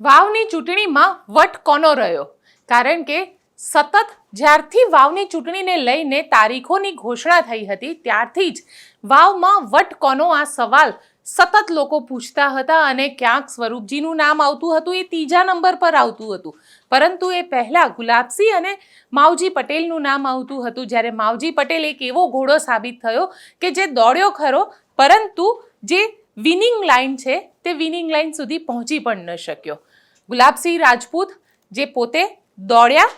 વાવની ચૂંટણીમાં વટ કોનો રહ્યો? કારણ કે સતત જ્યારથી વાવની ચૂંટણીને લઈને તારીખોની ઘોષણા થઈ હતી, ત્યારથી જ વાવમાં વટ કોનો આ સવાલ સતત લોકો પૂછતા હતા અને ક્યાંક સ્વરૂપજીનું નામ આવતું હતું, એ ત્રીજા નંબર પર આવતું હતું. પરંતુ એ પહેલાં ગુલાબસિંહ અને માવજી પટેલનું નામ આવતું હતું. જ્યારે માવજી પટેલ એક એવો ઘોડો સાબિત થયો કે જે દોડ્યો ખરો, પરંતુ જે વિનિંગ લાઈન છે, તે વિનિંગ લાઈન સુધી પહોંચી પણ ન શક્યો. ગુલાબસિંહ રાજપૂત જે પોતે દોડ્યા,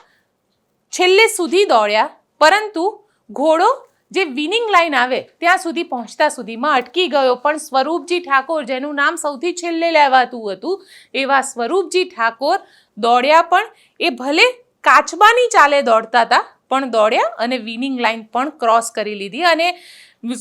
છેલ્લે સુધી દોડ્યા, પરંતુ ઘોડો જે વિનિંગ લાઈન આવે, ત્યાં સુધી પહોંચતા સુધીમાં અટકી ગયો. પણ સ્વરૂપજી ઠાકોર, જેનું નામ સૌથી છેલ્લે લેવાતું હતું, એવા સ્વરૂપજી ઠાકોર દોડ્યા પણ એ ભલે કાચબાની ચાલે દોડતા હતા, પણ દોડ્યા અને વિનિંગ લાઈન પણ ક્રોસ કરી લીધી. અને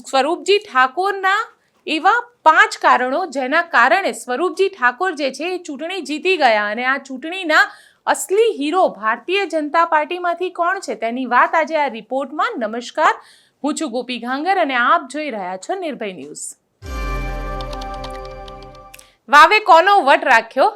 સ્વરૂપજી ઠાકોરના એવા પાંચ કારણો જેના કારણે સ્વરૂપજી ઠાકોર જે છે એ ચૂંટણી જીતી ગયા અને આ ચૂંટણીના અસલી હીરો ભારતીય જનતા પાર્ટીમાંથી કોણ છે તેની વાત આજે આ રિપોર્ટમાં. નમસ્કાર, હું છું ગોપી ઘાંગર અને આપ જોઈ રહ્યા છો નિર્ભય ન્યૂઝ. વાવે કોનો વટ રાખ્યો?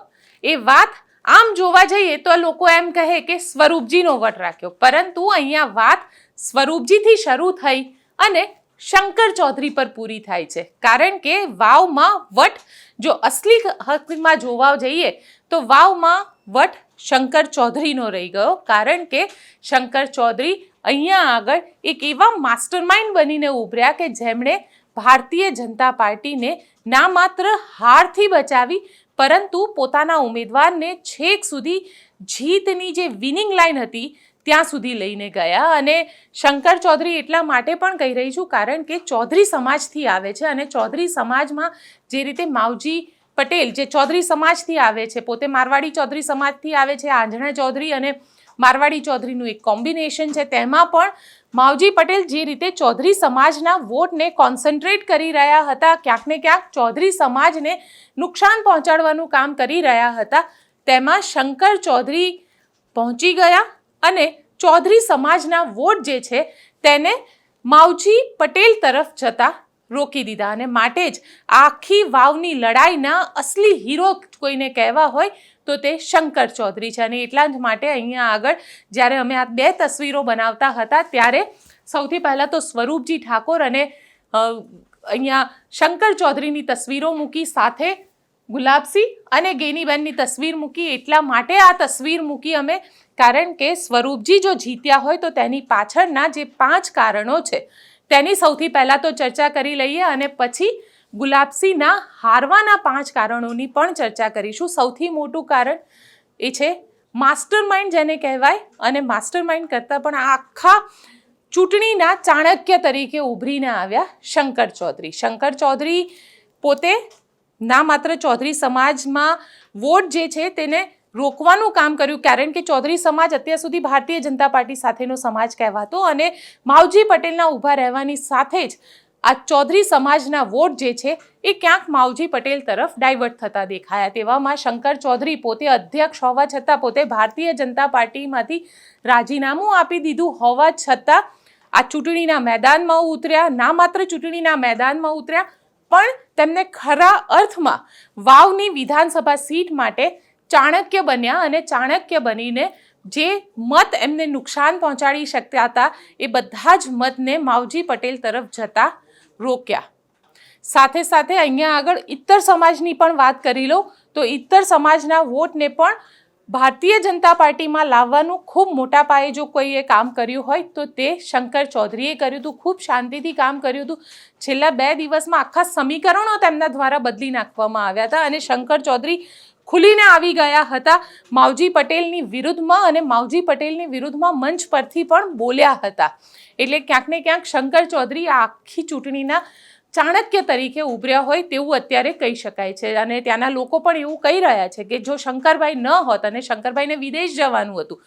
એ વાત આમ જોવા જઈએ તો લોકો એમ કહે કે સ્વરૂપજીનો વટ રાખ્યો. પરંતુ અહીંયા વાત સ્વરૂપજીથી શરૂ થઈ અને શંકર ચૌધરી પર પૂરી થાય છે. કારણ કે વાવમાં વટ, જો અસલી હકીકતમાં જોવા જઈએ, તો વાવમાં વટ શંકર ચૌધરીનો રહી ગયો. કારણ કે શંકર ચૌધરી અહીંયા આગળ એક એવા માસ્ટરમાઇન્ડ બનીને ઉભર્યા કે જેમણે ભારતીય જનતા પાર્ટીને ના માત્ર હારથી બચાવી, પરંતુ પોતાના ઉમેદવારને છેક સુધી જીતની જે વિનિંગ લાઇન હતી ત્યાં સુધી લઈને ગયા અને શંકર ચૌધરી એટલા માટે પણ કહી રહી છું, કારણ કે ચૌધરી સમાજથી આવે છે અને ચૌધરી સમાજમાં જે રીતે માવજી પટેલ, જે ચૌધરી સમાજથી આવે છે, પોતે મારવાડી ચૌધરી સમાજથી આવે છે, આંજણા ચૌધરી અને મારવાડી ચૌધરીનું એક કોમ્બિનેશન છે, તેમાં પણ માવજી પટેલ જે રીતે ચૌધરી સમાજના વોટને કોન્સન્ટ્રેટ કરી રહ્યા હતા, ક્યાંક ને ક્યાંક ચૌધરી સમાજને નુકસાન પહોંચાડવાનું કામ કરી રહ્યા હતા, તેમાં શંકર ચૌધરી પહોંચી ગયા અને ચૌધરી સમાજના વોટ જે છે, તેને માવજી પટેલ તરફ જતા રોકી દીધા. અને માટે જ આખી વાવની લડાઈના અસલી હીરો કોઈને કહેવા હોય, તો તે શંકર ચૌધરી છે. અને એટલા જ માટે અહીંયા આગળ જ્યારે અમે આ બે તસવીરો બનાવતા હતા, ત્યારે સૌથી પહેલાં તો સ્વરૂપજી ઠાકોર અને અહીંયા શંકર ચૌધરીની તસવીરો મૂકી, સાથે ગુલાબસિંહ અને ગેનીબેનની તસવીર મૂકી. એટલા માટે આ તસવીર મૂકી અમે કારણ કે સ્વરૂપજી જો જીત્યા હોય તો તેની પાછળના જે પાંચ કારણો છે, તેની સૌથી પહેલાં તો ચર્ચા કરી લઈએ અને પછી ગુલાબસિંહના હારવાના પાંચ કારણોની પણ ચર્ચા કરીશું. સૌથી મોટું કારણ એ છે માસ્ટર માઇન્ડ જેને કહેવાય અને માસ્ટર માઇન્ડ કરતાં પણ આખા ચૂંટણીના ચાણક્ય તરીકે ઉભરીને આવ્યા શંકર ચૌધરી. શંકર ચૌધરી પોતે ના માત્ર ચૌધરી સમાજમાં વોટ જે છે તેને રોકવાનું કામ કર્યું. કારણ કે ચૌધરી સમાજ અત્યાર સુધી ભારતીય જનતા પાર્ટી સાથેનો સમાજ કહેવાતો અને માવજી પટેલના ઊભા રહેવાની સાથે જ આ ચૌધરી સમાજના વોટ જે છે, એ ક્યાંક માવજી પટેલ તરફ ડાયવર્ટ થતા દેખાયા. તેવામાં શંકર ચૌધરી પોતે અધ્યક્ષ હોવા છતાં પોતે ભારતીય જનતા પાર્ટીમાંથી રાજીનામું આપી દીધું હોવા છતાં આ ચૂંટણીના મેદાનમાં ઉતર્યા. ના માત્ર ચૂંટણીના મેદાનમાં ઉતર્યા, પણ તેમને ખરા અર્થમાં વાવની વિધાનસભા સીટ માટે ચાણક્ય બન્યા અને ચાણક્ય બનીને જે મત એમને નુકસાન પહોંચાડી શકતા હતા, એ બધા જ મતને માવજી પટેલ તરફ જતા રોક્યા. સાથે સાથે અહીંયા આગળ ઇત્તર સમાજની પણ વાત કરી લો, તો ઇત્તર સમાજના વોટને પણ ભારતીય જનતા પાર્ટીમાં લાવવાનું ખૂબ મોટા પાયે જો કોઈએ કામ કર્યું હોય, તો તે શંકર ચૌધરીએ કર્યું હતું, ખૂબ શાંતિથી કામ કર્યું હતું. છેલ્લા બે દિવસમાં આખા સમીકરણો તેમના દ્વારા બદલી નાખવામાં આવ્યા હતા અને શંકર ચૌધરી ખુલીને આવી ગયા હતા. માવજી પટેલની વિરુદ્ધમાં અને માવજી પટેલની વિરુદ્ધમાં મંચ પરથી પણ બોલ્યા હતા. એટલે ક્યાંક ને ક્યાંક શંકર ચૌધરી આખી ચૂંટણીના ચાણક્ય તરીકે ઉભર્યા હોય તેવું અત્યારે કહી શકાય છે. અને ત્યાંના લોકો પણ એવું કહી રહ્યા છે કે જો શંકરભાઈ ન હોત અને શંકરભાઈને વિદેશ જવાનું હતું,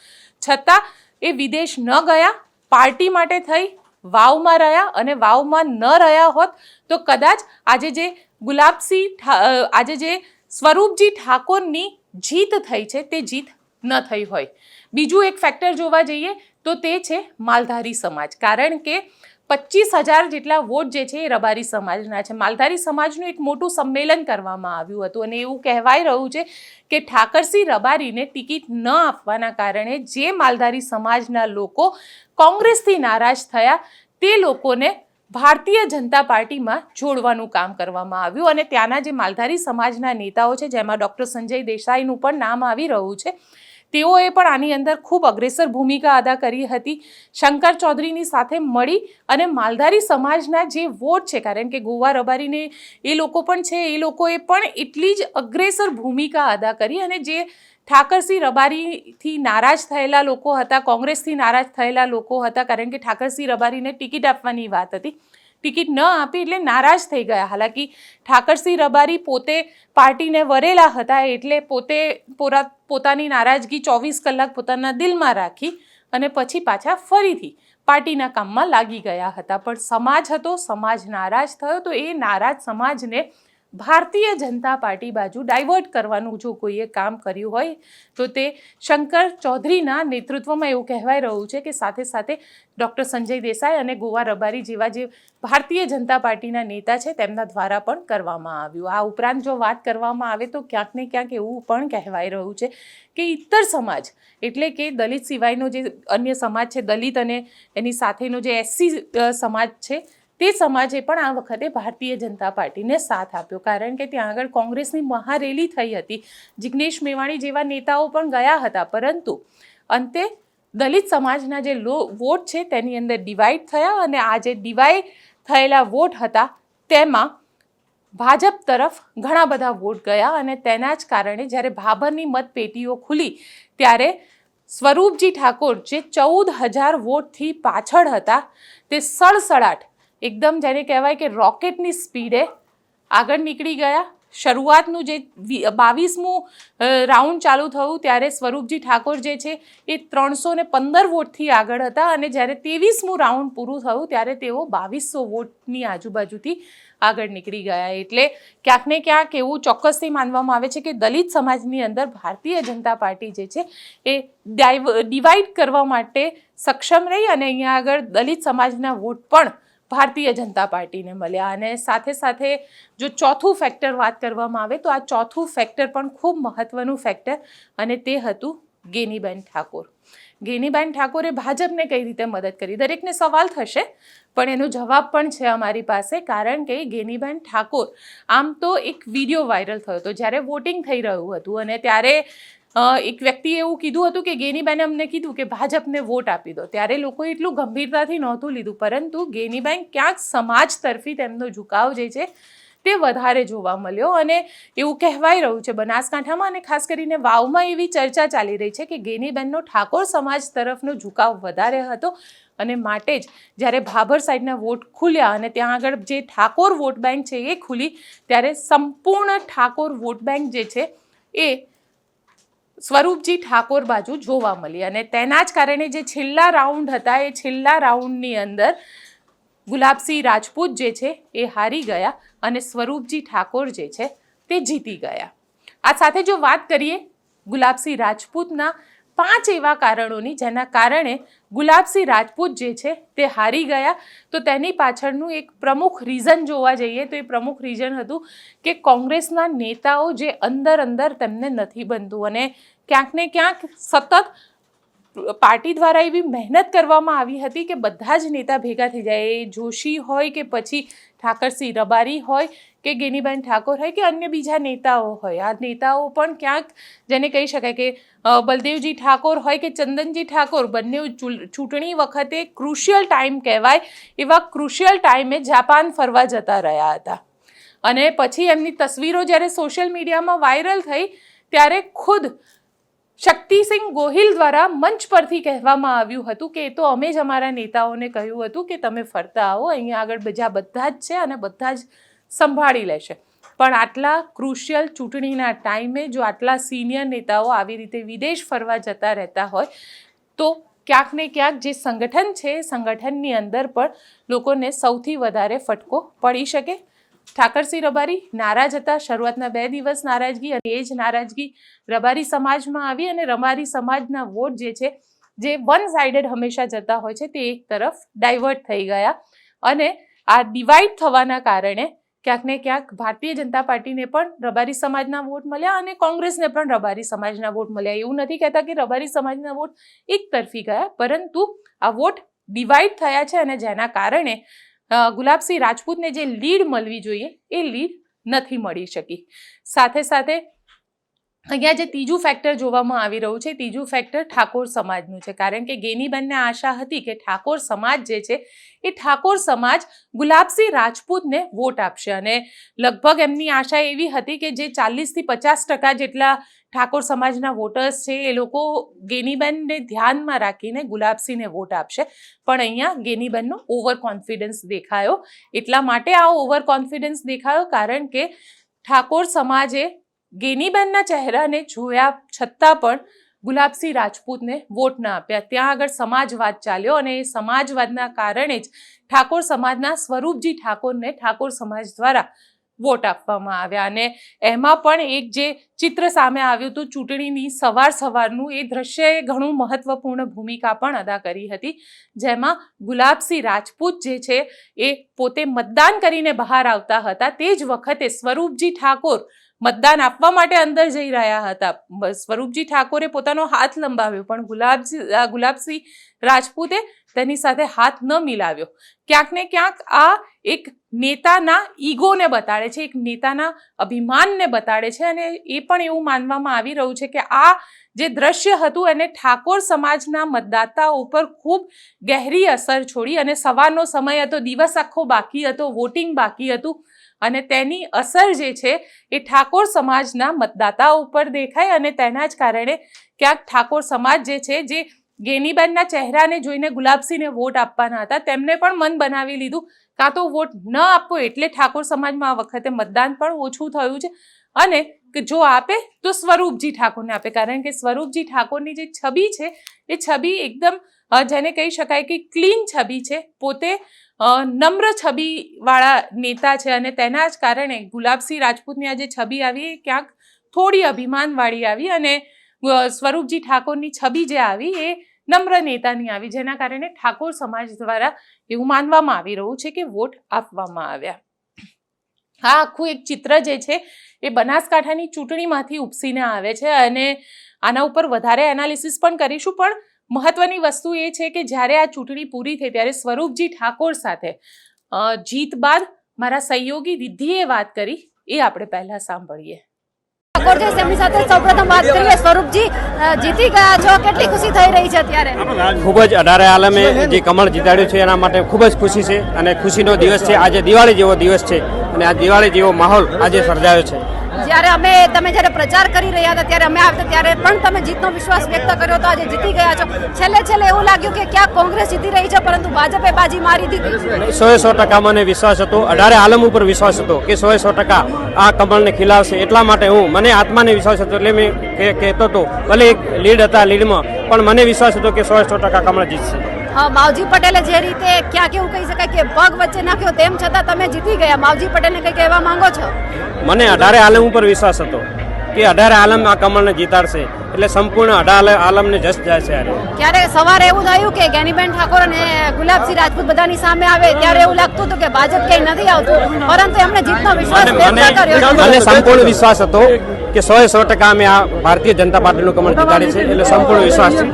છતાં એ વિદેશ ન ગયા, પાર્ટી માટે થઈ, વાવમાં રહ્યા અને વાવમાં ન રહ્યા હોત, તો કદાચ આજે જે ગુલાબસિંહ આજે જે સ્વરૂપજી ઠાકોરની જીત થઈ છે, તે જીત ન થઈ હોય. બીજું એક ફેક્ટર જોવા જઈએ તો તે છે માલધારી સમાજ. કારણ કે પચીસ હજાર જેટલા વોટ જે છે એ રબારી સમાજના છે. માલધારી સમાજનું એક મોટું સંમેલન કરવામાં આવ્યું હતું અને એવું કહેવાય રહ્યું છે કે ઠાકરસિંહ રબારીને ટિકિટ ન આપવાના કારણે જે માલધારી સમાજના લોકો કોંગ્રેસથી નારાજ થયા, તે લોકોને ભારતીય જનતા પાર્ટીમાં જોડવાનું કામ કરવામાં આવ્યું અને ત્યાંના જે માલધારી સમાજના નેતાઓ છે, જેમાં ડૉક્ટર સંજય દેસાઈનું પણ નામ આવી રહ્યું છે, તેઓએ પણ આની અંદર ખૂબ અગ્રેસર ભૂમિકા અદા કરી હતી. શંકર ચૌધરીની સાથે મળી અને માલધારી સમાજના જે વોટ છે, કારણ કે ગોવા રબારીને એ લોકો પણ છે, એ લોકોએ પણ એટલી જ અગ્રેસર ભૂમિકા અદા કરી અને જે ઠાકરસિંહ રબારીથી નારાજ થયેલા લોકો હતા, કોંગ્રેસથી નારાજ થયેલા લોકો હતા, કારણ કે ઠાકરસિંહ રબારીને ટિકિટ આપવાની વાત હતી. ટિકિટ ન આપી એટલે નારાજ થઈ ગયા. હાલાકી, ઠાકરસિંહ રબારી પોતે પાર્ટીને વરેલા હતા એટલે પોતે પોરા, પોતાની નારાજગી ચોવીસ કલાક પોતાના દિલમાં રાખી અને પછી પાછા ફરીથી પાર્ટીના કામમાં લાગી ગયા હતા. પણ સમાજ હતો, સમાજ નારાજ થયો, તો એ નારાજ સમાજને ભારતીય જનતા પાર્ટી બાજુ ડાયવર્ટ કરવાનું જો કોઈએ કામ કર્યું હોય તો તે શંકર ચૌધરીના નેતૃત્વમાં એવું કહેવાય રહ્યું છે કે સાથે સાથે ડૉક્ટર સંજય દેસાઈ અને ગોવા રબારી જેવા જે ભારતીય જનતા પાર્ટીના નેતા છે, તેમના દ્વારા પણ કરવામાં આવ્યું. આ ઉપરાંત જો વાત કરવામાં આવે તો ક્યાંક ને ક્યાંક એવું પણ કહેવાય રહ્યું છે કે ઇતર સમાજ એટલે કે દલિત સિવાયનો જે અન્ય સમાજ છે, દલિત અને એની સાથેનો જે એસસી સમાજ છે તે સમાજે પણ આ વખતે ભારતીય જનતા પાર્ટીને સાથ આપ્યો. કારણ કે ત્યાં આગળ કોંગ્રેસની મહારેલી થઈ હતી. જિગ્નેશ મેવાણી જેવા નેતાઓ પણ ગયા હતા. પરંતુ અંતે દલિત સમાજના જે લો વોટ છે તેની અંદર ડિવાઈડ થયા અને આ જે ડિવાઈડ થયેલા વોટ હતા તેમાં ભાજપ તરફ ઘણા બધા વોટ ગયા અને તેના જ કારણે જ્યારે ભાભરની મતપેટીઓ ખુલી ત્યારે સ્વરૂપજી ઠાકોર જે ચૌદ હજાર વોટથી પાછળ હતા તે સડસડાટ એકદમ જેને કહેવાય કે રોકેટની સ્પીડે આગળ નીકળી ગયા. શરૂઆતનું જે બાવીસમું રાઉન્ડ ચાલુ થયું ત્યારે સ્વરૂપજી ઠાકોર જે છે એ ત્રણસો ને પંદર વોટથી આગળ હતા અને જ્યારે ત્રેવીસમું રાઉન્ડ પૂરું થયું ત્યારે તેઓ બાવીસો વોટની આજુબાજુથી આગળ નીકળી ગયા. એટલે ક્યાંક ને ક્યાંક એવું ચોક્કસથી માનવામાં આવે છે કે દલિત સમાજની અંદર ભારતીય જનતા પાર્ટી જે છે એ ડાઈવ ડિવાઈડ કરવા માટે સક્ષમ રહી અને અહીંયા આગળ દલિત સમાજના વોટ પણ ભારતીય જનતા પાર્ટીને મળ્યા અને સાથે સાથે જો ચોથું ફેક્ટર વાત કરવામાં આવે તો આ ચોથું ફેક્ટર પણ ખૂબ મહત્ત્વનું ફેક્ટર અને તે હતું ગેનીબેન ઠાકોર. ગેનીબેન ઠાકોરે ભાજપને કઈ રીતે મદદ કરી? દરેકને સવાલ થશે, પણ એનો જવાબ પણ છે અમારી પાસે, કારણ કે ગેનીબેન ઠાકોર આમ તો એક વીડિયો વાયરલ થયો હતો. જ્યારે વોટિંગ થઈ રહ્યું હતું અને ત્યારે એક વ્યક્તિએ એવું કીધું હતું કે ગેનીબેને અમને કીધું કે ભાજપને વોટ આપી દો. ત્યારે લોકોએ એટલું ગંભીરતાથી નહોતું લીધું, પરંતુ ગેનીબેન ક્યાંક સમાજ તરફી તેમનો ઝુકાવ જે છે તે વધારે જોવા મળ્યો અને એવું કહેવાઈ રહ્યું છે બનાસકાંઠામાં અને ખાસ કરીને વાવમાં એવી ચર્ચા ચાલી રહી છે કે ગેનીબેનનો ઠાકોર સમાજ તરફનો ઝુકાવ વધારે હતો અને માટે જ જ્યારે ભાભર સાઈડના વોટ ખુલ્યા અને ત્યાં આગળ જે ઠાકોર વોટ બેંક છે એ ખુલી, ત્યારે સંપૂર્ણ ઠાકોર વોટ બેંક જે છે એ સ્વરૂપજી ઠાકોર બાજુ જોવા મળી અને તેના જ કારણે જે છેલ્લા રાઉન્ડ હતા, એ છેલ્લા રાઉન્ડની અંદર ગુલાબસિંહ રાજપૂત જે છે એ હારી ગયા અને સ્વરૂપજી ઠાકોર જે છે તે જીતી ગયા. આ સાથે જો વાત કરીએ, ગુલાબસિંહ રાજપૂતના પાંચ એવા કારણોની, જેના કારણે ગુલાબસિંહ રાજપૂત જે છે, તે હારી ગયા. તો તેની પાછળનું એક પ્રમુખ રીઝન જોવા જઈએ તો એ પ્રમુખ રીઝન હતું કે કોંગ્રેસના નેતાઓ જે અંદર અંદર તેમને નથી બનતું. અને ક્યાંક ને ક્યાંક સતત પાર્ટી દ્વારા એવી મહેનત કરવામાં આવી હતી કે બધા જ નેતા ભેગા થઈ જાય. એ જોશી હોય કે પછી ઠાકરસિંહ રબારી હોય કે ગેનીબેન ઠાકોર હોય કે અન્ય બીજા નેતાઓ હોય. આ નેતાઓ પણ ક્યાંક જેને કહી શકાય કે બલદેવજી ઠાકોર હોય કે ચંદનજી ઠાકોર બંને ચૂંટણી વખતે ક્રુશિયલ ટાઈમ કહેવાય એવા ક્રુશિયલ ટાઈમે જાપાન ફરવા જતા રહ્યા હતા. અને પછી એમની તસવીરો જ્યારે સોશિયલ મીડિયામાં વાયરલ થઈ, ત્યારે ખુદ શક્તિસિંહ ગોહિલ દ્વારા મંચ પરથી કહેવામાં આવ્યું હતું કે એ તો અમે જ અમારા નેતાઓને કહ્યું હતું કે તમે ફરતા આવો, અહીંયા આગળ બીજા બધા જ છે અને બધા જ સંભાળી લેશે. પણ આટલા ક્રુશિયલ ચૂંટણીના ટાઈમે જો આટલા સિનિયર નેતાઓ આવી રીતે વિદેશ ફરવા જતા રહેતા હોય, તો ક્યાંક ને ક્યાંક જે સંગઠન છે સંગઠનની અંદર પણ લોકોને સૌથી વધારે ફટકો પડી શકે. ઠાકરસિંહ રબારી નારાજ હતા. શરૂઆતના બે દિવસ નારાજગી અને એ જ નારાજગી રબારી સમાજમાં આવી અને રબારી સમાજના વોટ જે છે, જે વન સાઇડેડ હંમેશા જતા હોય છે, તે એક તરફ ડાયવર્ટ થઈ ગયા અને આ ડિવાઈડ થવાના કારણે ક્યાંક ને ક્યાંક ભારતીય જનતા પાર્ટીને પણ રબારી સમાજના વોટ મળ્યા અને કોંગ્રેસને પણ રબારી સમાજના વોટ મળ્યા. એવું નથી કહેતા કે રબારી સમાજના વોટ એક તરફી ગયા, પરંતુ આ વોટ ડિવાઈડ થયા છે અને જેના કારણે ગુલાબસિંહ રાજપૂતને જે લીડ મળવી જોઈએ એ લીડ નથી મળી શકી. સાથે સાથે અહીંયા જે ત્રીજું ફેક્ટર જોવામાં આવી રહ્યું છે, ત્રીજું ફેક્ટર ઠાકોર સમાજનું છે. કારણ કે ગેનીબેનને આશા હતી કે ઠાકોર સમાજ જે છે, એ ઠાકોર સમાજ ગુલાબસિંહ રાજપૂતને વોટ આપશે. અને લગભગ એમની આશા એવી હતી કે જે ચાલીસથી પચાસ ટકા જેટલા ઠાકોર સમાજના વોટર્સ છે, એ લોકો ગેનીબેનને ધ્યાનમાં રાખીને ગુલાબસિંહને વોટ આપશે. પણ અહીંયા ગેનીબેનનો ઓવર કોન્ફિડન્સ દેખાયો. એટલા માટે આ ઓવર કોન્ફિડન્સ દેખાયો, કારણ કે ઠાકોર સમાજે ગેનીબેનના ચહેરાને જોયા છતાં પણ ગુલાબસિંહ રાજપૂતને વોટ ના આપ્યા. ત્યાં આગળ સમાજવાદ ચાલ્યો અને એ સમાજવાદના કારણે જ ઠાકોર સમાજના સ્વરૂપજી ઠાકોરને ઠાકોર સમાજ દ્વારા વોટ આપવામાં આવ્યા. અને એમાં પણ એક જે ચિત્ર સામે આવ્યું હતું, ચૂંટણીની સવાર સવારનું, એ દ્રશ્યએ ઘણું મહત્વપૂર્ણ ભૂમિકા પણ અદા કરી હતી. જેમાં ગુલાબસિંહ રાજપૂત જે છે, એ પોતે મતદાન કરીને બહાર આવતા હતા. તે જ વખતે સ્વરૂપજી ઠાકોર મતદાન આપવા માટે અંદર જઈ રહ્યા હતા. સ્વરૂપજી ઠાકોરે પોતાનો હાથ લંબાવ્યો, પણ ગુલાબસિંહ આ ગુલાબસિંહ રાજપૂતે તેની સાથે હાથ ન મિલાવ્યો. ક્યાંક ને ક્યાંક આ એક નેતાના ઈગોને બતાડે છે, એક નેતાના અભિમાનને બતાડે છે અને એ પણ એવું માનવામાં આવી રહ્યું છે કે આ જે દ્રશ્ય હતું એને ઠાકોર સમાજના મતદાતાઓ ઉપર ખૂબ ગહેરી અસર છોડી અને સવારનો સમય હતો, દિવસ આખો બાકી હતો, વોટિંગ બાકી હતું અને તેની અસર જે છે એ ઠાકોર સમાજના મતદાતાઓ ઉપર દેખાય અને તેના જ કારણે ક્યાંક ઠાકોર સમાજ જે છે, જે ગેનીબેનના ચહેરાને જોઈને ગુલાબસિંહને વોટ આપવાના હતા, તેમને પણ મન બનાવી લીધું. કાં તો વોટ ન આપવો એટલે ઠાકોર સમાજમાં આ વખતે મતદાન પણ ઓછું થયું છે. અને જો આપે, તો સ્વરૂપજી ઠાકોરને આપે. કારણ કે સ્વરૂપજી ઠાકોરની જે છબી છે, એ છબી એકદમ જેને કહી શકાય કે ક્લીન છબી છે. પોતે નમ્ર છબીવાળા નેતા છે અને તેના જ કારણે ગુલાબસિંહ રાજપૂતની આ જે છબી આવી એ ક્યાંક થોડી અભિમાનવાળી આવી અને સ્વરૂપજી ઠાકોરની છબી જે આવી એ નમ્ર નેતાની આવી, જેના કારણે ઠાકોર સમાજ દ્વારા એવું માનવામાં આવી રહ્યું છે કે વોટ આપવામાં આવ્યા. આ આખું એક ચિત્ર જે છે એ બનાસકાંઠાની ચૂંટણીમાંથી ઉપસીને આવે છે અને આના ઉપર વધારે એનાલિસિસ પણ કરીશું, પણ મહત્વની વસ્તુ એ છે કે જ્યારે આ ચૂંટણી પૂરી થઈ ત્યારે સ્વરૂપજી ઠાકોર સાથે જીત બાદ મારા સહયોગી રિદ્ધિએ વાત કરી એ આપણે પહેલા સાંભળીએ. ઠાકોર છે તેમની સાથે સૌપ્રથમ વાત કરીએ સ્વરૂપજી જીતી ગયા છો કેટલી ખુશી થઈ રહી છે અત્યારે? ખૂબ જ અઢારે આલમે જે કમળ જીતાડ્યું છે એના માટે ખૂબ જ ખુશી છે અને ખુશીનો દિવસ છે. આજે દિવાળી જેવો દિવસ છે અને આ દિવાળી જેવો માહોલ આજે સર્જાયો છે. જ્યારે અમે તમે જ્યારે પ્રચાર કરી રહ્યા હતા, ત્યારે અમે આવતા ત્યારે પણ તમે જીતનો વિશ્વાસ વ્યક્ત કર્યો હતો, આજે જીતી ગયા છો. છેલ્લે છેલ્લે એવું લાગ્યું કે ક્યાં કોંગ્રેસ જીતી રહી છે, પરંતુ ભાજપે બાજી મારી દીધી. સો સો ટકા મને વિશ્વાસ હતો. અઢારે આલમ ઉપર વિશ્વાસ હતો કે સો સો ટકા આ કમળને ખીલાવશે. એટલા માટે હું, મને આત્માને વિશ્વાસ હતો એટલે મેં કહેતો હતો ભલે એક લીડ હતા લીડમાં, પણ મને વિશ્વાસ હતો કે સો સો ટકા કમળ જીતશે. માવજી પટેલે જે રીતે ક્યાંક એવું કહી શકાય કે પગ વચ્ચે નાખ્યો તેમ છતાં તમે જીતી ગયા. માવજી પટેલને કંઈ કહેવા માંગો છો? મને અઢારે આલમ ઉપર વિશ્વાસ હતો કે અઢારે આલમ આ કમળને જીતાડશે. એટલે સંપૂર્ણ અઢારે આલમને જસ જાય છે ક્યારે ત્યારે સવારે એવું થયું કે ગેનીબેન ઠાકોર અને ગુલાબસિંહ રાજપૂત બધાની સામે આવે ત્યારે એવું લાગતું હતું કે ભાજપ ક્યાંય નથી આવતું. પરંતુ એમણે જીતનો વિશ્વાસ મને સંપૂર્ણ વિશ્વાસ હતો કે સો સો ટકા અમે આ ભારતીય જનતા પાર્ટીનું કમળ જીતાડી છે એટલે સંપૂર્ણ વિશ્વાસ છે.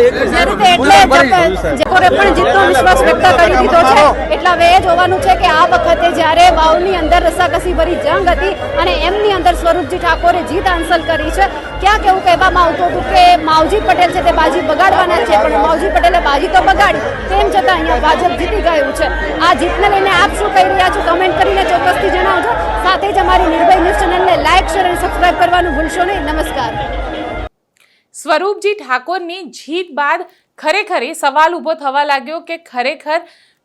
એટલે જપ- જેકોરે પણ જીતનો વિશ્વાસ વ્યક્ત કરી દીધો છે હવે એ જોવાનું છે કે આ વખતે જ્યારે વાવની અંદર રસાકસી ભરી જંગ હતી અને એમની અંદર સ્વરૂપજી ઠાકોરે જીત હાંસલ કરી છે ક્યાંક એવું કહેવામાં આવતું હતું કે માવજી પટેલ છે તે બાજી બગાડવાના છે પણ માવજી પટેલે બાજી તો બગાડી તેમ છતાં અહીંયા ભાજપ જીતી ગયું છે. આ જીતને લઈને આપ શું કહી રહ્યા છો? કમેન્ટ કરીને ચોક્કસથી જણાવજો. સાથે જ અમારી નિર્ભય ન્યૂઝ ચેનલને લાઈક શેર અને સબસ્ક્રાઇબ કરવાનું ભૂલશો નહીં. નમસ્કાર. સ્વરૂપજી ઠાકોરની જીત બાદ ખરેખર એ સવાલ ઊભો થવા લાગ્યો કે ખરેખર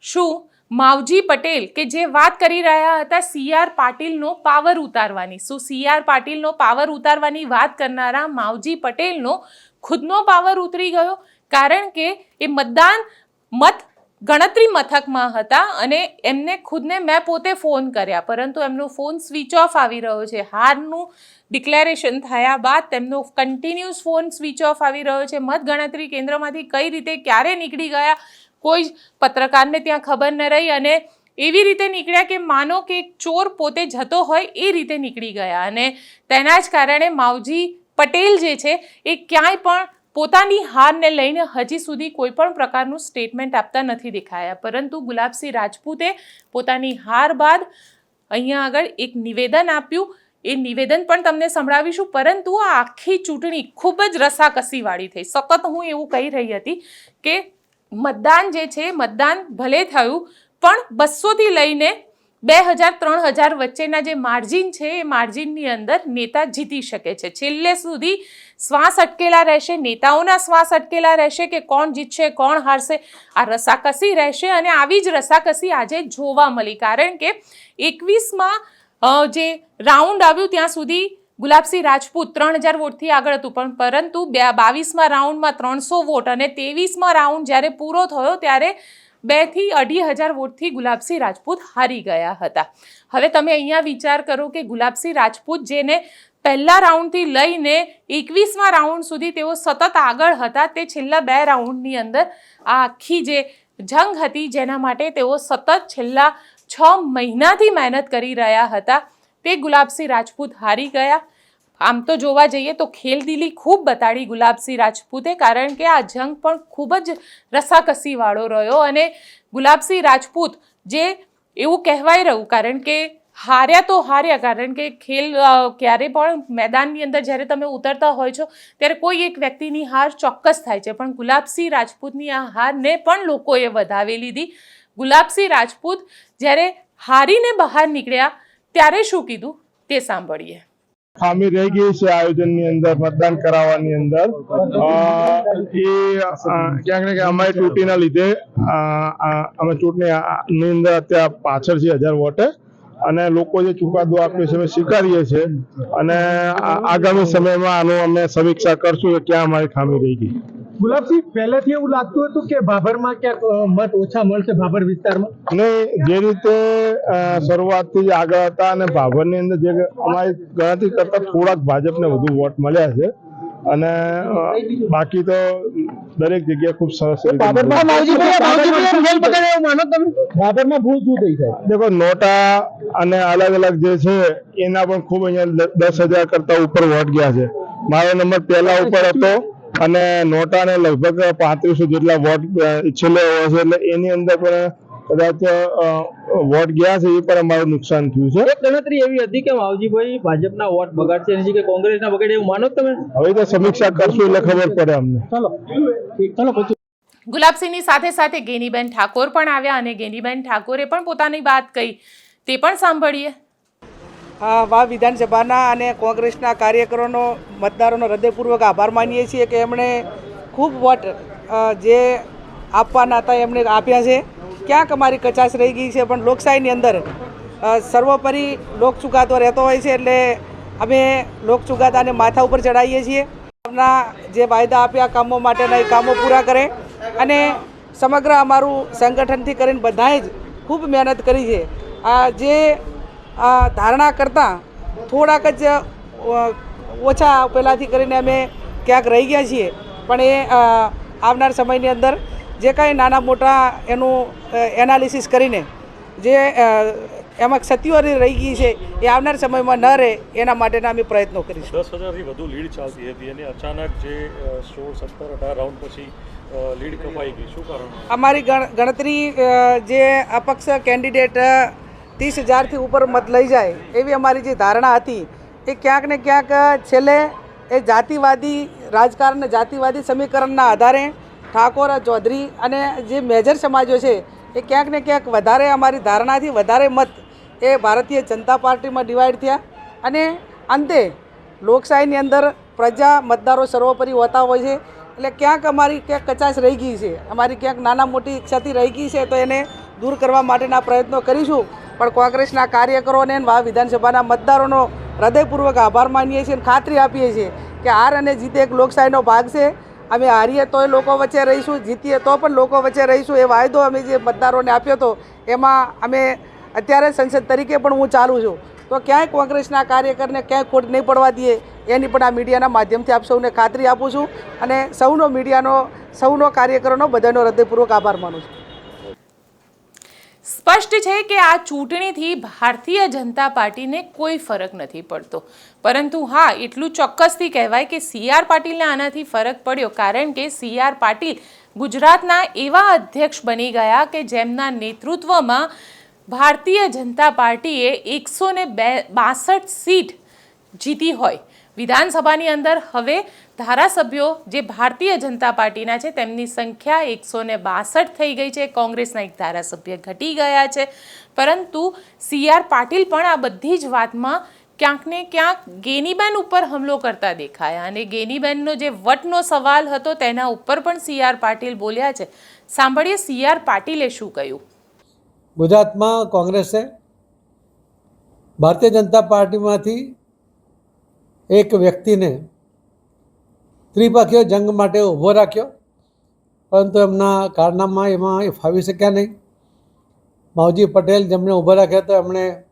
શું માવજી પટેલ, કે જે વાત કરી રહ્યા હતા સી આર પાટીલનો પાવર ઉતારવાની, શું સી આર પાટીલનો પાવર ઉતારવાની વાત કરનારા માવજી પટેલનો ખુદનો પાવર ઉતરી ગયો? કારણ કે એ મતદાન મત ગણતરી મથકમાં હતા અને એમને ખુદને મેં પોતે ફોન કર્યા, પરંતુ એમનો ફોન સ્વિચ ઓફ આવી રહ્યો છે. હારનું ડિક્લેરેશન થયા બાદ તેમનો કન્ટિન્યુઅસ ફોન સ્વિચ ઓફ આવી રહ્યો છે. મતગણતરી કેન્દ્રમાંથી કઈ રીતે, ક્યારે નીકળી ગયા, કોઈ જ પત્રકારને ત્યાં ખબર ન રહી અને એવી રીતે નીકળ્યા કે માનો કે ચોર પોતે જતો હોય એ રીતે નીકળી ગયા. અને તેના જ કારણે માવજી પટેલ જે છે, એ ક્યાંય પણ પોતાની હારને લઈને હજી સુધી કોઈ પણ પ્રકારનું સ્ટેટમેન્ટ આપતા નથી દેખાયા. પરંતુ ગુલાબસિંહ રાજપૂતે પોતાની હાર બાદ અહીંયા આગળ એક નિવેદન આપ્યું. એ નિવેદન પણ તમને સંભળાવીશું, પરંતુ આ આખી ચૂંટણી ખૂબ જ રસાકસીવાળી થઈ. સતત હું એવું કહી રહી હતી કે મતદાન જે છે, મતદાન ભલે થયું, પણ બસોથી લઈને બે હજાર, ત્રણ હજાર વચ્ચેના જે માર્જિન છે, એ માર્જિનની અંદર નેતા જીતી શકે છે. છેલ્લે સુધી શ્વાસ અટકેલા રહેશે, નેતાઓના શ્વાસ અટકેલા રહેશે કે કોણ જીતશે, કોણ હારશે, આ રસાકસી રહેશે અને આવી જ રસાકસી આજે જોવા મળી. કારણ કે એકવીસમાં જે રાઉન્ડ આવ્યું ત્યાં સુધી ગુલાબસિંહ રાજપૂત ત્રણ હજાર વોટથી આગળ હતું. પણ પરંતુ બે, બાવીસમાં રાઉન્ડમાં ત્રણસો વોટ અને ત્રેવીસમાં રાઉન્ડ જ્યારે પૂરો થયો ત્યારે બેથી અઢી હજાર વોટથી ગુલાબસિંહ રાજપૂત હારી ગયા હતા. હવે તમે અહીંયા વિચાર કરો કે ગુલાબસિંહ રાજપૂત જેને પહેલા રાઉન્ડથી લઈને એકવીસમાં રાઉન્ડ સુધી તેઓ સતત આગળ હતા, તે છેલ્લા બે રાઉન્ડની અંદર આ આખી જે જંગ હતી, જેના માટે તેઓ સતત છેલ્લા છ મહિનાથી મહેનત કરી રહ્યા હતા. તે ગુલાબસિંહ રાજપૂત હારી ગયા. આમ તો જોવા જઈએ તો ખેલદિલી ખૂબ બતાડી ગુલાબસિંહ રાજપૂતે, કારણ કે આ જંગ પણ ખૂબ જ રસાકસીવાળો રહ્યો અને ગુલાબસિંહ રાજપૂત જે એવું કહેવાય રહ્યું, કારણ કે હાર્યા તો હાર્યા, કારણ કે ખેલ ક્યારે પણ મેદાનની અંદર જ્યારે તમે ઉતરતા હોય છો, ત્યારે કોઈ એક વ્યક્તિની હાર ચોક્કસ થાય છે. પણ ગુલાબસિંહ રાજપૂતની આ હારને પણ લોકોએ વધાવી લીધી. ગુલાબસિંહ રાજપૂત જ્યારે હારીને બહાર નીકળ્યા, ત્યારે શું કીધું તે સાંભળીએ. ખામી રહી ગઈ છે આયોજનની અંદર, મતદાન કરાવવાની અંદર. એ ક્યાંક ને ક્યાંક અમારી ત્રુટીના લીધે અમે ચૂંટણી ની અંદર અત્યારે પાછળ છે હજાર વોટે. અને લોકો જે ચુકાદો આપ્યો છે, અમે સ્વીકારીએ છીએ. અને આગામી સમયમાં આનું અમે સમીક્ષા કરશું કે ક્યાં અમારી ખામી રહી ગઈ. ગુલાબસિંહ પહેલેથી એવું લાગતું હતું કે ભાભરમાં ક્યાંક મત ઓછા મળશે ભાભર વિસ્તારમાં? અને જે રીતે શરૂઆતથી જ આગળ હતા અને ભાભરની અંદર જે અમારી ગણતરી કરતા થોડાક ભાજપને વધુ વોટ મળ્યા છે. અને બાકી તો દરેક જગ્યાએ ખૂબ સરસ ભાભરમાં ભૂલ શું થઈ છે દેખો નોટા અને અલગ અલગ જે છે એના પણ ખૂબ અહીંયા દસ હજાર કરતા ઉપર વોટ ગયા છે. મારો નંબર પહેલા ઉપર હતો. અને નોટાને લગભગ પાંત્રીસો જેટલા વોટ છેલ્લે હશે છે એટલે એની અંદર પણ કદાચ વોટ ગયા છે એ પણ અમારું નુકસાન થયું છે. ગણતરી એવી હતી કે માવજીભાઈ ભાજપના વોટ બગાડશે એની કે કોંગ્રેસના બગાડે એવું માનો તમે? હવે તો સમીક્ષા કરશું એટલે ખબર પડે અમને. ચલો. ચલો પછી. ગુલાબસિંહની સાથે સાથે ગેનીબેન ઠાકોર પણ આવ્યા અને ગેનીબેન ઠાકોરે પણ પોતાની વાત કહી. તે પણ સાંભળીએ. આ વા વિધાનસભાના અને કોંગ્રેસના કાર્યકરોનો, મતદારોનો હૃદયપૂર્વક આભાર માનીએ છીએ કે એમણે ખૂબ વોટ જે આપવાના હતા એમણે આપ્યા છે. ક્યાંક અમારી કચાશ રહી ગઈ છે, પણ લોકશાહીની અંદર સર્વોપરી લોક ચુકાદો રહેતો હોય છે એટલે અમે લોક ચુકાદાને માથા ઉપર ચડાવીએ છીએ. એમના જે વાયદા આપ્યા કામો માટેના એ કામો પૂરા કરે અને સમગ્ર અમારું સંગઠનથી કરીને બધાએ જ ખૂબ મહેનત કરી છે. આ જે ધારણા કરતાં થોડાક જ ઓછા પહેલાંથી કરીને અમે ક્યાંક રહી ગયા છીએ. પણ એ આવનાર સમયની અંદર જે કાંઈ નાના મોટા એનું એનાલિસિસ કરીને જે એમાં ક્ષતિઓ રહી ગઈ છે એ આવનાર સમયમાં ન રહે એના માટેના અમે પ્રયત્નો કરીશું. દસ હજારથી વધુ લીડ ચાલતી હતી અને અચાનક જે સોળ સત્તર અઢાર રાઉન્ડ પછી લીડ કપાઈ ગઈ. શું કારણ? અમારી ગણતરી જે અપક્ષ કેન્ડિડેટ ત્રીસ હજારથી ઉપર મત લઈ જાય એવી અમારી જે ધારણા હતી, એ ક્યાંક ને ક્યાંક છેલ્લે એ જાતિવાદી રાજકારણ જાતિવાદી સમીકરણના આધારે ઠાકોર ચૌધરી અને જે મેજર સમાજો છે, એ ક્યાંક ને ક્યાંક વધારે અમારી ધારણાથી વધારે મત એ ભારતીય જનતા પાર્ટીમાં ડિવાઈડ થયા અને અંતે લોકશાહીની અંદર પ્રજા મતદારો સર્વોપરી હોતા હોય છે, એટલે ક્યાંક અમારી ક્યાંક કચાશ રહી ગઈ છે, અમારી ક્યાંક નાના મોટી ક્ષતિ રહી ગઈ છે, તો એને દૂર કરવા માટેના પ્રયત્નો કરીશું. પણ કોંગ્રેસના કાર્યકરોને આ વિધાનસભાના મતદારોનો હૃદયપૂર્વક આભાર માનીએ છીએ અને ખાતરી આપીએ છીએ કે હાર અને જીત એક લોકશાહીનો ભાગ છે. અમે હારીએ તોય લોકો વચ્ચે રહીશું, જીતીએ તો પણ લોકો વચ્ચે રહીશું. એ વાયદો અમે જે મતદારોને આપ્યો હતો, એમાં અમે અત્યારે સંસદ તરીકે પણ હું ચાલું છું. તો ક્યાંય કોંગ્રેસના કાર્યકરને ક્યાંય ખોટ નહીં પડવા દઈએ, એની પણ આ મીડિયાના માધ્યમથી આપ સૌને ખાતરી આપું છું અને સૌનો મીડિયાનો, સૌનો કાર્યકરોનો બધાનો હૃદયપૂર્વક આભાર માનું છું. સ્પષ્ટ છે કે આ ચૂંટણીથી ભારતીય જનતા પાર્ટીને કોઈ ફરક નથી પડતો. પરંતુ હા, એટલું ચોક્કસથી કહેવાય કે સી આર પાટીલને આનાથી ફરક પડ્યો કારણ કે સી આર પાટીલ ગુજરાતના એવા અધ્યક્ષ બની ગયા કે જેમના નેતૃત્વમાં ભારતીય જનતા પાર્ટીએ એકસો ને બે બાસઠ સીટ જીતી હોય. વિધાનસભાની અંદર હવે ધારાસભ્યો જે ભારતીય જનતા પાર્ટીના છે, તેમની સંખ્યા એકસો ને બાસઠ થઈ ગઈ છે. કોંગ્રેસના એક ધારાસભ્ય ઘટી ગયા છે. પરંતુ સી આર પાટીલ પણ આ બધી જ વાતમાં ક્યાંક ને ક્યાંક ગેનીબેન ઉપર હુમલો કરતા દેખાયા અને ગેનીબેનનો જે વટનો સવાલ હતો તેના ઉપર પણ સી આર પાટીલ બોલ્યા છે. સાંભળીએ સી આર પાટીલે શું કહ્યું? ગુજરાતમાં કોંગ્રેસે ભારતીય જનતા પાર્ટીમાંથી એક વ્યક્તિને ત્રિપક્ષીય જંગ માટે ઊભો રાખ્યો. પરંતુ એમના કારનામાં એમાં એ ફાવી શક્યા નહીં. માવજી પટેલ જેમણે ઊભો રાખ્યા હતા, એમણે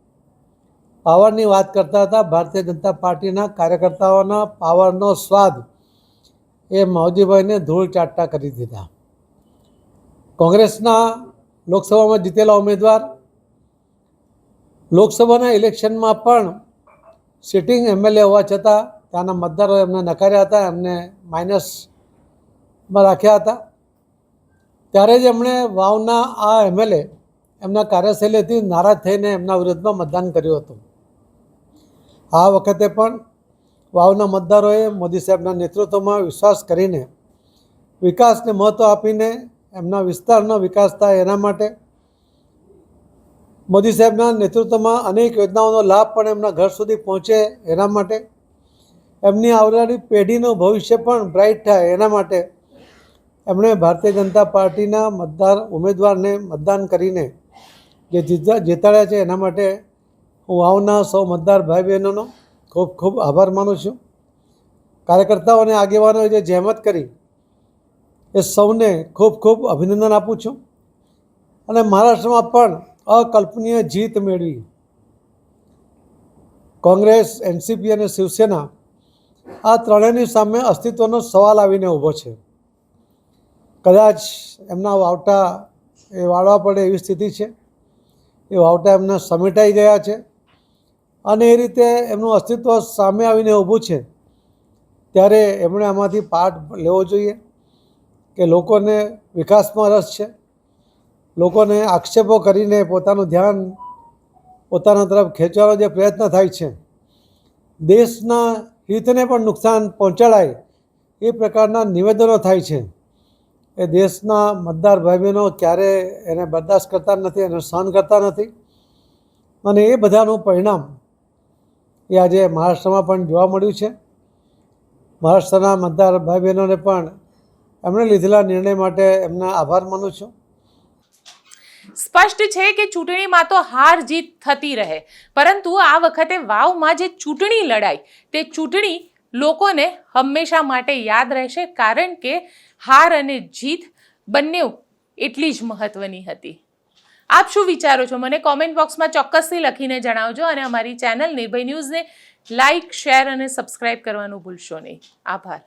પાવરની વાત કરતા હતા. ભારતીય જનતા પાર્ટીના કાર્યકર્તાઓના પાવરનો સ્વાદ એ માવજીભાઈને ધૂળ ચાટતા કરી દીધા. કોંગ્રેસના લોકસભામાં જીતેલા ઉમેદવાર, લોકસભાના ઇલેક્શનમાં પણ સિટિંગ એમએલએ હોવા છતાં ત્યાંના મતદારો એમને નકાર્યા હતા, એમને માઇનસમાં રાખ્યા હતા. ત્યારે જ એમણે વાવના આ એમએલએ એમના કાર્યશૈલીથી નારાજ થઈને એમના વિરુદ્ધમાં મતદાન કર્યું હતું. આ વખતે પણ વાવના મતદારોએ મોદી સાહેબના નેતૃત્વમાં વિશ્વાસ કરીને વિકાસને મહત્ત્વ આપીને એમના વિસ્તારનો વિકાસ થાય એના માટે મોદી સાહેબના નેતૃત્વમાં અનેક યોજનાઓનો લાભ પણ એમના ઘર સુધી પહોંચે એના માટે. એમની આવનારી પેઢીનું ભવિષ્ય પણ બ્રાઇટ થાય એના માટે એમણે ભારતીય જનતા પાર્ટીના મતદાર ઉમેદવારને મતદાન કરીને જે જીતા, જીતાડ્યા છે એના માટે હું આવના સૌ મતદાર ભાઈ બહેનોનો ખૂબ ખૂબ આભાર માનું છું. કાર્યકર્તાઓ અને આગેવાનોએ જે જહેમત કરી એ સૌને ખૂબ ખૂબ અભિનંદન આપું છું. અને મહારાષ્ટ્રમાં પણ અકલ્પનીય જીત મેળવી. કોંગ્રેસ, એનસીપી અને શિવસેના આ ત્રણેયની સામે અસ્તિત્વનો સવાલ આવીને ઊભો છે. કદાચ એમના વાવટા એ વાળવા પડે એવી સ્થિતિ છે. એ વાવટા એમના સમેટાઈ ગયા છે અને એ રીતે એમનું અસ્તિત્વ સામે આવીને ઊભું છે ત્યારે એમણે આમાંથી પાઠ લેવો જોઈએ કે લોકોને વિકાસમાં રસ છે. લોકોને આક્ષેપો કરીને પોતાનું ધ્યાન પોતાના તરફ ખેંચવાનો જે પ્રયત્ન થાય છે, દેશના હિતને પણ નુકસાન પહોંચાડાય એ પ્રકારના નિવેદનો થાય છે. એ દેશના મતદાર ભાઈ બહેનો ક્યારે એને બરદાસ્ત કરતા નથી, એને સહન કરતા નથી અને એ બધાનું પરિણામ એ આજે મહારાષ્ટ્રમાં પણ જોવા મળ્યું છે. મહારાષ્ટ્રના મતદાર ભાઈ બહેનોને પણ એમણે લીધેલા નિર્ણય માટે એમના આભાર માનું છું. સ્પષ્ટ છે કે ચૂંટણીમાં તો હાર જીત થતી રહે. પરંતુ આ વખતે વાવમાં જે ચૂંટણી લડાઈ, તે ચૂંટણી લોકોને હંમેશા માટે યાદ રહેશે કારણ કે હાર અને જીત બંને એટલી જ મહત્વની હતી. આપ શું વિચારો છો? મને કોમેન્ટ બોક્સમાં ચોક્કસથી લખીને જણાવજો અને અમારી ચેનલ નિર્ભય ન્યૂઝને લાઇક શેર અને સબસ્ક્રાઇબ કરવાનું ભૂલશો નહીં. આભાર.